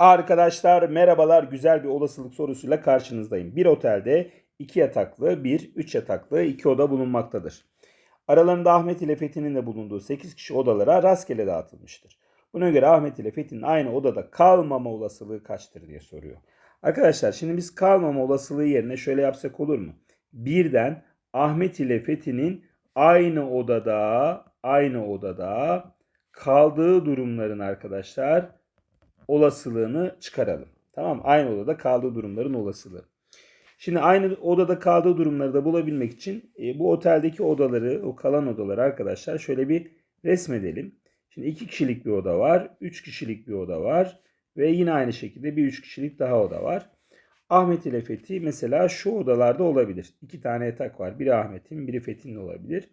Arkadaşlar merhabalar güzel bir olasılık sorusuyla karşınızdayım. Bir otelde 2 yataklı, 1, 3 yataklı 2 oda bulunmaktadır. Aralarında Ahmet ile Fethi'nin de bulunduğu 8 kişi odalara rastgele dağıtılmıştır. Buna göre Ahmet ile Fethi'nin aynı odada kalmama olasılığı kaçtır diye soruyor. Arkadaşlar şimdi biz kalmama olasılığı yerine şöyle yapsak olur mu? Birden Ahmet ile Fethi'nin aynı odada, aynı odada kaldığı durumların arkadaşlar olasılığını çıkaralım. Tamam? Aynı odada kaldığı durumların olasılığı. Şimdi aynı odada kaldığı durumları da bulabilmek için e, bu oteldeki odaları, o kalan odaları arkadaşlar şöyle bir resmedelim. Şimdi iki kişilik bir oda var, üç kişilik bir oda var ve yine aynı şekilde bir üç kişilik daha oda var. Ahmet ile Fethi mesela şu odalarda olabilir. İki tane yatak var. Biri Ahmet'in, biri Fethi'nin olabilir.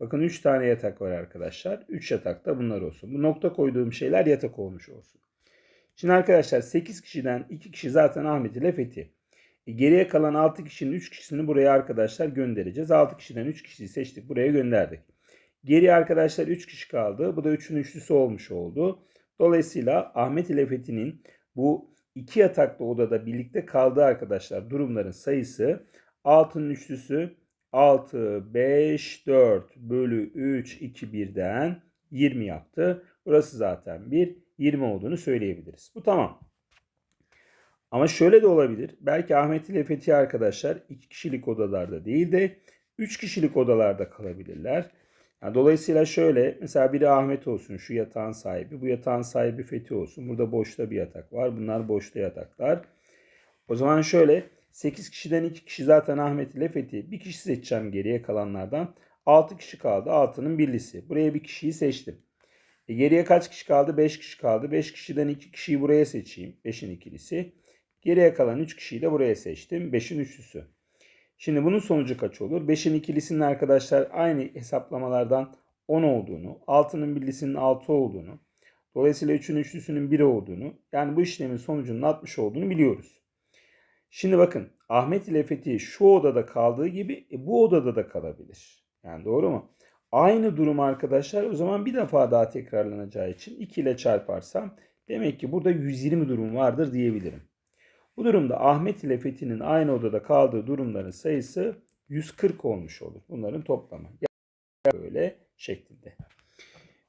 Bakın üç tane yatak var arkadaşlar. Üç yatakta bunlar olsun. Bu nokta koyduğum şeyler yatak olmuş olsun. Şimdi arkadaşlar 8 kişiden 2 kişi zaten Ahmet ile Fethi. E, geriye kalan 6 kişinin 3 kişisini buraya arkadaşlar göndereceğiz. 6 kişiden 3 kişiyi seçtik. Buraya gönderdik. Geriye arkadaşlar 3 kişi kaldı. Bu da 3'ün üçlüsü olmuş oldu. Dolayısıyla Ahmet ile Fethi'nin bu iki yataklı odada birlikte kaldığı arkadaşlar durumların sayısı 6'nın üçlüsü 6, 5, 4 bölü 3, 2, 1'den 20 yaptı. Burası zaten 1, 20 olduğunu söyleyebiliriz. Bu tamam. Ama şöyle de olabilir. Belki Ahmet ile Fethi arkadaşlar 2 kişilik odalarda değil de 3 kişilik odalarda kalabilirler. Yani dolayısıyla şöyle mesela biri Ahmet olsun şu yatağın sahibi. Bu yatağın sahibi Fethi olsun. Burada boşta bir yatak var. Bunlar boşta yataklar. O zaman şöyle 8 kişiden 2 kişi zaten Ahmet ile Fethi. Bir kişi seçeceğim geriye kalanlardan. 6 kişi kaldı. 6'nın birlisi. Buraya bir kişiyi seçtim. E geriye kaç kişi kaldı? 5 kişi kaldı. 5 kişiden 2 kişiyi buraya seçeyim. 5'in ikilisi. Geriye kalan 3 kişiyi de buraya seçtim. 5'in üçlüsü. Şimdi bunun sonucu kaç olur? 5'in ikilisinin arkadaşlar aynı hesaplamalardan 10 olduğunu, 6'nın birlisinin 6 olduğunu, dolayısıyla 3'ün üçlüsünün 1 olduğunu, yani bu işlemin sonucunun 60 olduğunu biliyoruz. Şimdi bakın Ahmet ile Fethi şu odada kaldığı gibi e, bu odada da kalabilir. Yani doğru mu? Aynı durum arkadaşlar o zaman bir defa daha tekrarlanacağı için 2 ile çarparsam demek ki burada 120 durum vardır diyebilirim. Bu durumda Ahmet ile Fethi'nin aynı odada kaldığı durumların sayısı 140 olmuş olur. Bunların toplamı. Böyle şeklinde.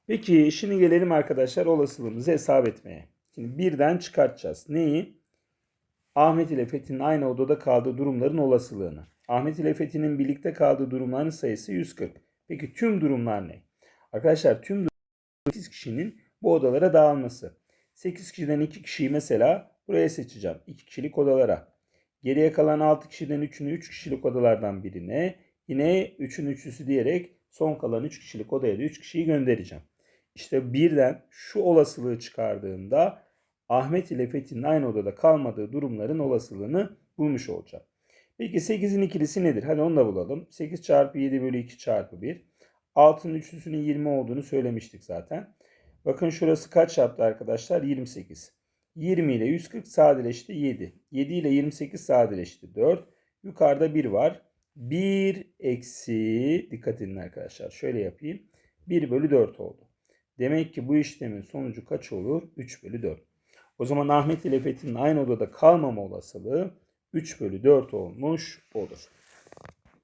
Peki şimdi gelelim arkadaşlar olasılığımızı hesap etmeye. Şimdi birden çıkartacağız. Neyi? Ahmet ile Fethi'nin aynı odada kaldığı durumların olasılığını. Ahmet ile Fethi'nin birlikte kaldığı durumların sayısı 140. Peki tüm durumlar ne? Arkadaşlar tüm durumlar 8 kişinin bu odalara dağılması. 8 kişiden 2 kişiyi mesela buraya seçeceğim. 2 kişilik odalara. Geriye kalan 6 kişiden 3'ünü 3 kişilik odalardan birine. Yine 3'ün üçlüsü diyerek son kalan 3 kişilik odaya da 3 kişiyi göndereceğim. İşte birden şu olasılığı çıkardığımda Ahmet ile Fethi'nin aynı odada kalmadığı durumların olasılığını bulmuş olacağım. Peki 8'in ikilisi nedir? Hadi onu da bulalım. 8 çarpı 7 bölü 2 çarpı 1. 6'nın üçlüsünün 20 olduğunu söylemiştik zaten. Bakın şurası kaç yaptı arkadaşlar? 28. 20 ile 140 sadeleşti 7. 7 ile 28 sadeleşti 4. Yukarıda 1 var. 1 eksi dikkat edin arkadaşlar. Şöyle yapayım. 1 bölü 4 oldu. Demek ki bu işlemin sonucu kaç olur? 3 bölü 4. O zaman Ahmet ile Fethi'nin aynı odada kalmama olasılığı 3 bölü 4 olmuş olur.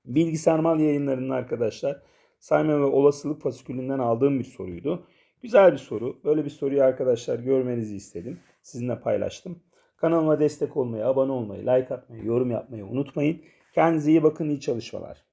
Bilgisayar yayınlarının arkadaşlar sayma ve olasılık fasikülünden aldığım bir soruydu. Güzel bir soru. Böyle bir soruyu arkadaşlar görmenizi istedim. Sizinle paylaştım. Kanalıma destek olmayı, abone olmayı, like atmayı, yorum yapmayı unutmayın. Kendinize iyi bakın, iyi çalışmalar.